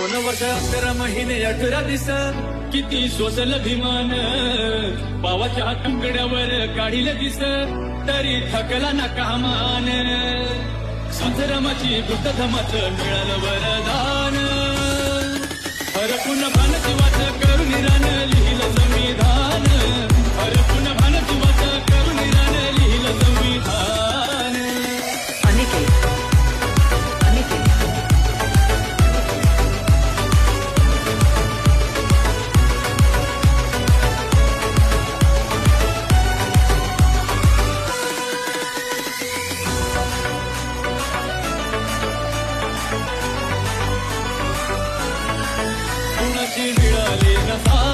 दोन वर्ष अकरा महिने अठरा दिस किती सोसल अभिमान. पावाच्या तुकड्यावर काढील दिस. तरी थकला ना कामान संतरामाची बुद्ध धमाचं मिळालं वरदान. हरपून भान जीवाचं करून रान कुणाची मिळाली न साथ